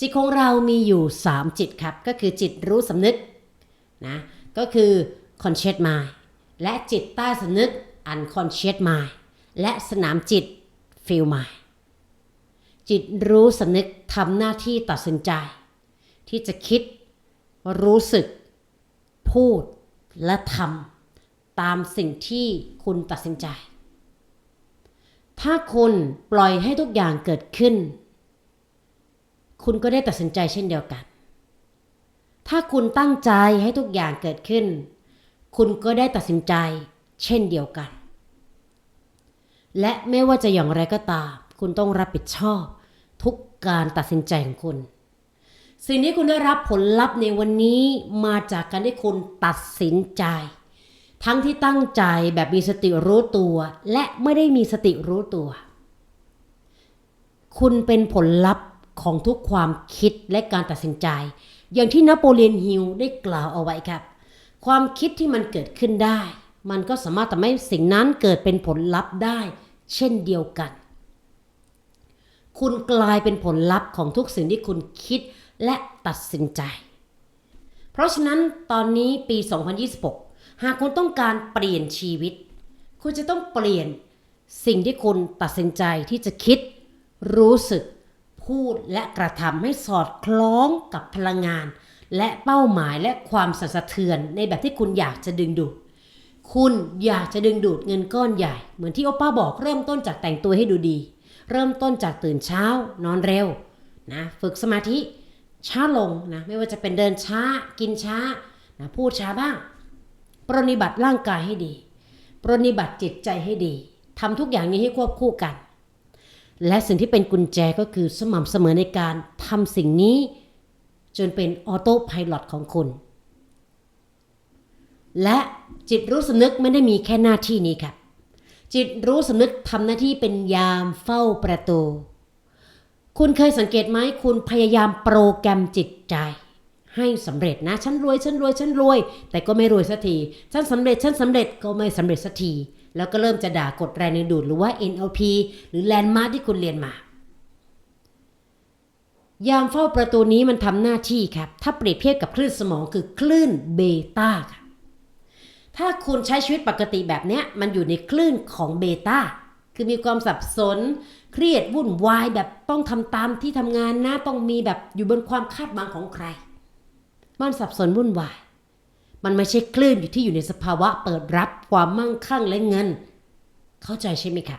จิตของเรามีอยู่ 3 จิตครับ ก็คือจิตรู้สำนึกนะก็คือ conscious mind และจิตใต้สำนึก unconscious mind และสนามจิต feel mind จิตรู้สำนึกทำหน้าที่ตัดสินใจ ที่จะคิด รู้สึก พูดและทำตามสิ่งที่คุณตัดสินใจ ถ้าคุณปล่อยให้ทุกอย่างเกิดขึ้น คุณก็ได้ตัดสินใจเช่นเดียวกัน ถ้าคุณตั้งใจให้ทุกอย่างเกิดขึ้น คุณก็ได้ตัดสินใจเช่นเดียวกัน และไม่ว่าจะอย่างไรก็ตาม คุณต้องรับผิดชอบ ทุกการตัดสินใจของคุณ สิ่งที่คุณได้รับผลลัพธ์ในวันนี้มาจากการที่คุณตัดสินใจ ทั้งที่ตั้งใจแบบมีสติรู้ตัว และไม่ได้มีสติรู้ตัว คุณเป็นผลลัพธ์ ของทุกความคิดและการตัดสินใจ อย่างที่นโปเลียนฮิลได้กล่าวเอาไว้ครับ ความคิดที่มันเกิดขึ้นได้ มันก็สามารถทำให้สิ่งนั้นเกิดเป็นผลลัพธ์ได้ เช่นเดียวกัน คุณกลายเป็นผลลัพธ์ของทุกสิ่งที่คุณคิดและตัดสินใจ เพราะฉะนั้นตอนนี้ปี 2026 หากคุณต้องการเปลี่ยนชีวิต คุณจะต้องเปลี่ยนสิ่งที่คุณตัดสินใจที่จะคิด รู้สึก พูดและกระทำให้สอดคล้องกับพลังงาน และเป้าหมายและความสั่นสะเทือนในแบบที่คุณอยากจะดึงดูด คุณอยากจะดึงดูดเงินก้อนใหญ่ เหมือนที่โอป้าบอกเริ่มต้นจากแต่งตัวให้ดูดี เริ่มต้นจากตื่นเช้านอนเร็วนะฝึกสมาธิช้าลงนะไม่ว่าจะเป็นเดินช้ากินช้านะพูดช้าบ้าง ปรนนิบัติร่างกายให้ดี ปรนนิบัติจิตใจให้ดีทำทุกอย่างนี้ให้ควบคู่กัน และสิ่งที่เป็นกุญแจก็คือสม่ำเสมอในการทำสิ่งนี้ จนเป็นออโต้พายロของคุณ และจิตรู้สำนึกไม่ได้มีแค่หน้าที่นี้ครับจิตรู้สำนึกทำหน้าที่เป็นยามเฝ้าประตู คุณเคยสังเกตไหมคุณพยายามโปรแกรมจิตใจ ให้สำเร็จนะ ฉันรวยฉันรวยฉันรวย แต่ก็ไม่รวยสักที ฉันสำเร็จฉันสำเร็จก็ไม่สำเร็จสักที แล้วก็เริ่มจะด่ากดแรงดึงดูดหรือว่า NLP หรือแลนด์มาร์ที่คุณเรียนมา ยามเฝ้าประตูนี้มันทำหน้าที่ครับ ถ้าเปรียบเทียบกับคลื่นสมองคือคลื่นเบต้าค่ะถ้าคุณใช้ชีวิตปกติแบบเนี้ยมันอยู่ในคลื่นของเบต้าคือมีความสับสน เครียดวุ่นวายแบบต้องทำตามที่ทำงานนะต้องมีแบบอยู่บนความคาดหวังของใคร มันสับสนวุ่นวาย มันไม่ใช่คลื่นอยู่ที่อยู่ในสภาวะเปิดรับความมั่งคั่งและเงิน เข้าใจใช่ไหมคะ